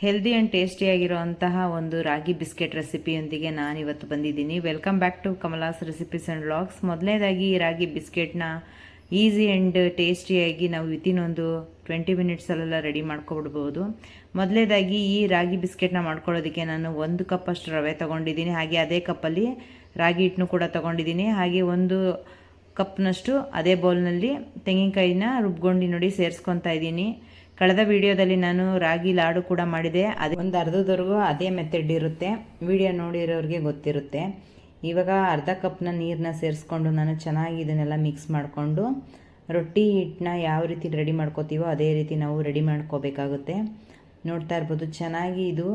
Healthy and ಟೇಸ್ಟಿಯಾಗಿರುವಂತಹ ಒಂದು ರಾಗಿ biscuit ರೆಸಿಪಿಯೊಂದಿಗೆ ನಾನಿವತ್ತು ಬಂದಿದ್ದೀನಿ. Welcome back to Kamala's recipes and vlogs ಮೊದಲನೇದಾಗಿ ಈ ರಾಗಿ ಬಿಸ್ಕೆಟ್ನ ಈಸಿ ಆ್ಯಂಡ್ ಟೇಸ್ಟಿಯಾಗಿ ನಾವು ವಿತಿನ್ ಒಂದು ಟ್ವೆಂಟಿ ಮಿನಿಟ್ಸಲ್ಲೆಲ್ಲ ರೆಡಿ ಮಾಡ್ಕೊಬಿಡ್ಬೋದು. ಮೊದಲೇದಾಗಿ ಈ ರಾಗಿ ಬಿಸ್ಕೆಟ್ನ ಮಾಡ್ಕೊಳ್ಳೋದಕ್ಕೆ ನಾನು ಒಂದು ಕಪ್ಪಷ್ಟು ರವೆ ತೊಗೊಂಡಿದ್ದೀನಿ. ಹಾಗೆ ಅದೇ ಕಪ್ಪಲ್ಲಿ ರಾಗಿ ಹಿಟ್ಟನ್ನು ಕೂಡ ತೊಗೊಂಡಿದ್ದೀನಿ. ಹಾಗೆ ಒಂದು ಕಪ್ನಷ್ಟು ಅದೇ ಬೌಲ್ನಲ್ಲಿ ತೆಂಗಿನಕಾಯಿನ ರುಬ್ಕೊಂಡು ನೋಡಿ ಸೇರಿಸ್ಕೊತಾ ಇದ್ದೀನಿ. ಕಳೆದ ವಿಡಿಯೋದಲ್ಲಿ ನಾನು ರಾಗಿ ಲಾಡು ಕೂಡ ಮಾಡಿದೆ. ಅದು ಒಂದು ಅರ್ಧದವರೆಗೂ ಅದೇ ಮೆಥಡ್ ಇರುತ್ತೆ. ವಿಡಿಯೋ ನೋಡಿರೋರಿಗೆ ಗೊತ್ತಿರುತ್ತೆ. ಇವಾಗ ಅರ್ಧ ಕಪ್ನ ನೀರನ್ನ ಸೇರಿಸ್ಕೊಂಡು ನಾನು ಚೆನ್ನಾಗಿ ಇದನ್ನೆಲ್ಲ ಮಿಕ್ಸ್ ಮಾಡಿಕೊಂಡು ರೊಟ್ಟಿ ಹಿಟ್ಟನ್ನ ಯಾವ ರೀತಿ ರೆಡಿ ಮಾಡ್ಕೋತೀವೋ ಅದೇ ರೀತಿ ನಾವು ರೆಡಿ ಮಾಡ್ಕೋಬೇಕಾಗುತ್ತೆ. ನೋಡ್ತಾ ಇರ್ಬೋದು ಚೆನ್ನಾಗಿ ಇದು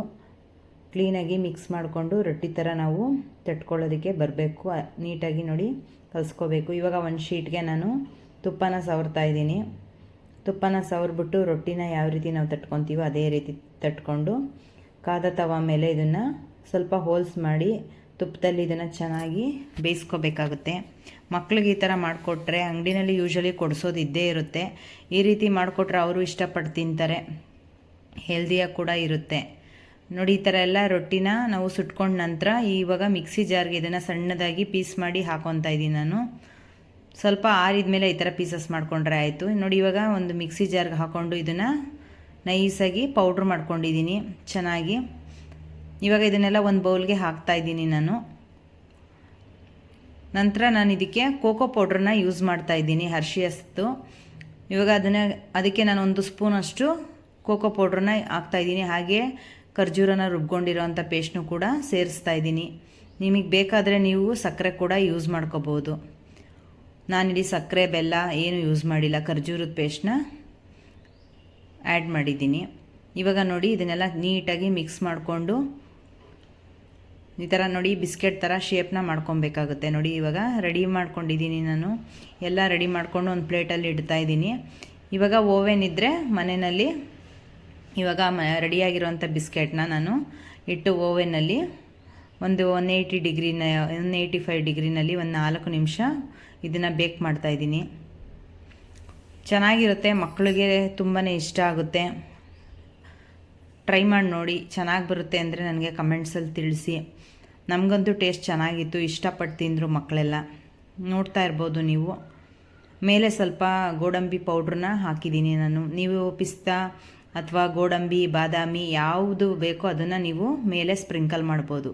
ಕ್ಲೀನಾಗಿ ಮಿಕ್ಸ್ ಮಾಡಿಕೊಂಡು ರೊಟ್ಟಿ ಥರ ನಾವು ತಟ್ಕೊಳ್ಳೋದಕ್ಕೆ ಬರಬೇಕು. ನೀಟಾಗಿ ನೋಡಿ ಕಲಿಸ್ಕೋಬೇಕು. ಇವಾಗ ಒಂದು ಶೀಟ್ಗೆ ನಾನು ತುಪ್ಪನ ಸವರ್ತಾ ಇದ್ದೀನಿ. ತುಪ್ಪನ ಸವರ್ಬಿಟ್ಟು ರೊಟ್ಟಿನ ಯಾವ ರೀತಿ ನಾವು ತಟ್ಕೊತೀವೋ ಅದೇ ರೀತಿ ತಟ್ಕೊಂಡು ಕಾದ ತವ ಮೇಲೆ ಇದನ್ನು ಸ್ವಲ್ಪ ಹೋಲ್ಸ್ ಮಾಡಿ ತುಪ್ಪದಲ್ಲಿ ಇದನ್ನು ಚೆನ್ನಾಗಿ ಬೇಯಿಸ್ಕೋಬೇಕಾಗುತ್ತೆ. ಮಕ್ಳಿಗೆ ಈ ಥರ ಮಾಡಿಕೊಟ್ರೆ ಅಂಗಡಿನಲ್ಲಿ ಯೂಶ್ವಲಿ ಕೊಡಿಸೋದು ಇದ್ದೇ ಇರುತ್ತೆ. ಈ ರೀತಿ ಮಾಡಿಕೊಟ್ರೆ ಅವರು ಇಷ್ಟಪಟ್ಟು ತಿಂತಾರೆ. ಹೆಲ್ದಿಯಾಗಿ ಕೂಡ ಇರುತ್ತೆ. ನೋಡಿ, ಈ ಥರ ಎಲ್ಲ ರೊಟ್ಟಿನ ನಾವು ಸುಟ್ಕೊಂಡ ನಂತರ ಇವಾಗ ಮಿಕ್ಸಿ ಜಾರ್ಗೆ ಇದನ್ನು ಸಣ್ಣದಾಗಿ ಪೀಸ್ ಮಾಡಿ ಹಾಕೊತಾ ಇದ್ದೀನಿ ನಾನು. ಸ್ವಲ್ಪ ಆರಿದ ಮೇಲೆ ಈ ಥರ ಪೀಸಸ್ ಮಾಡಿಕೊಂಡ್ರೆ ಆಯಿತು. ನೋಡಿ ಇವಾಗ ಒಂದು ಮಿಕ್ಸಿ ಜಾರ್ಗೆ ಹಾಕ್ಕೊಂಡು ಇದನ್ನು ನೈಸಾಗಿ ಪೌಡ್ರ್ ಮಾಡ್ಕೊಂಡಿದ್ದೀನಿ, ಚೆನ್ನಾಗಿ. ಇವಾಗ ಇದನ್ನೆಲ್ಲ ಒಂದು ಬೌಲ್ಗೆ ಹಾಕ್ತಾ ಇದ್ದೀನಿ ನಾನು. ನಂತರ ನಾನು ಇದಕ್ಕೆ ಕೋಕೋ ಪೌಡ್ರನ್ನ ಯೂಸ್ ಮಾಡ್ತಾ ಇದ್ದೀನಿ ಹರ್ಷಿಯಸ್ತು ಇವಾಗ ಅದನ್ನು, ಅದಕ್ಕೆ ನಾನು ಒಂದು ಸ್ಪೂನಷ್ಟು ಕೋಕೋ ಪೌಡ್ರನ್ನ ಹಾಕ್ತಾಯಿದ್ದೀನಿ ಹಾಗೆ ಖರ್ಜೂರನ ರುಬ್ಕೊಂಡಿರೋವಂಥ ಪೇಸ್ಟ್ನು ಕೂಡ ಸೇರಿಸ್ತಾ ಇದ್ದೀನಿ. ನಿಮಗೆ ಬೇಕಾದರೆ ನೀವು ಸಕ್ಕರೆ ಕೂಡ ಯೂಸ್ ಮಾಡ್ಕೋಬೋದು. ನಾನಿಲ್ಲಿ ಸಕ್ಕರೆ, ಬೆಲ್ಲ ಏನು ಯೂಸ್ ಮಾಡಿಲ್ಲ. ಖರ್ಜೂರದ ಪೇಸ್ಟ್ನ ಆ್ಯಡ್ ಮಾಡಿದ್ದೀನಿ. ಇವಾಗ ನೋಡಿ ಇದನ್ನೆಲ್ಲ ನೀಟಾಗಿ ಮಿಕ್ಸ್ ಮಾಡಿಕೊಂಡು ಈ ಥರ ನೋಡಿ ಬಿಸ್ಕೆಟ್ ಥರ ಶೇಪ್ನ ಮಾಡ್ಕೊಬೇಕಾಗುತ್ತೆ. ನೋಡಿ ಇವಾಗ ರೆಡಿ ಮಾಡ್ಕೊಂಡಿದ್ದೀನಿ ನಾನು. ಎಲ್ಲ ರೆಡಿ ಮಾಡಿಕೊಂಡು ಒಂದು ಪ್ಲೇಟಲ್ಲಿ ಇಡ್ತಾ ಇದ್ದೀನಿ. ಇವಾಗ ಓವೆನ್ ಇದ್ದರೆ ಮನೆಯಲ್ಲಿ ಇವಾಗ ಮ ರೆಡಿಯಾಗಿರುವಂಥ ಬಿಸ್ಕೆಟ್ನ ನಾನು ಇಟ್ಟು ಓವೆನಲ್ಲಿ ಒಂದು ಒನ್ ಏಯ್ಟಿ ಡಿಗ್ರಿನ ಒನ್ ಏಯ್ಟಿ ಫೈವ್ ಡಿಗ್ರಿನಲ್ಲಿ ಒಂದು ನಾಲ್ಕು ನಿಮಿಷ ಇದನ್ನು ಬೇಕ್ ಮಾಡ್ತಾಯಿದ್ದೀನಿ ಚೆನ್ನಾಗಿರುತ್ತೆ ಮಕ್ಕಳಿಗೆ ತುಂಬಾ ಇಷ್ಟ ಆಗುತ್ತೆ. ಟ್ರೈ ಮಾಡಿ ನೋಡಿ, ಚೆನ್ನಾಗಿ ಬರುತ್ತೆ ಅಂದರೆ ನನಗೆ ಕಮೆಂಟ್ಸಲ್ಲಿ ತಿಳಿಸಿ. ನಮಗಂತೂ ಟೇಸ್ಟ್ ಚೆನ್ನಾಗಿತ್ತು ಇಷ್ಟಪಟ್ಟು ತಿಂದರು ಮಕ್ಕಳೆಲ್ಲ ನೋಡ್ತಾ ಇರ್ಬೋದು ನೀವು. ಮೇಲೆ ಸ್ವಲ್ಪ ಗೋಡಂಬಿ ಪೌಡ್ರನ್ನ ಹಾಕಿದ್ದೀನಿ ನಾನು. ನೀವು ಪಿಸ್ತಾ ಅಥವಾ ಗೋಡಂಬಿ, ಬಾದಾಮಿ ಯಾವುದು ಬೇಕೋ ಅದನ್ನು ನೀವು ಮೇಲೆ ಸ್ಪ್ರಿಂಕಲ್ ಮಾಡ್ಬೋದು.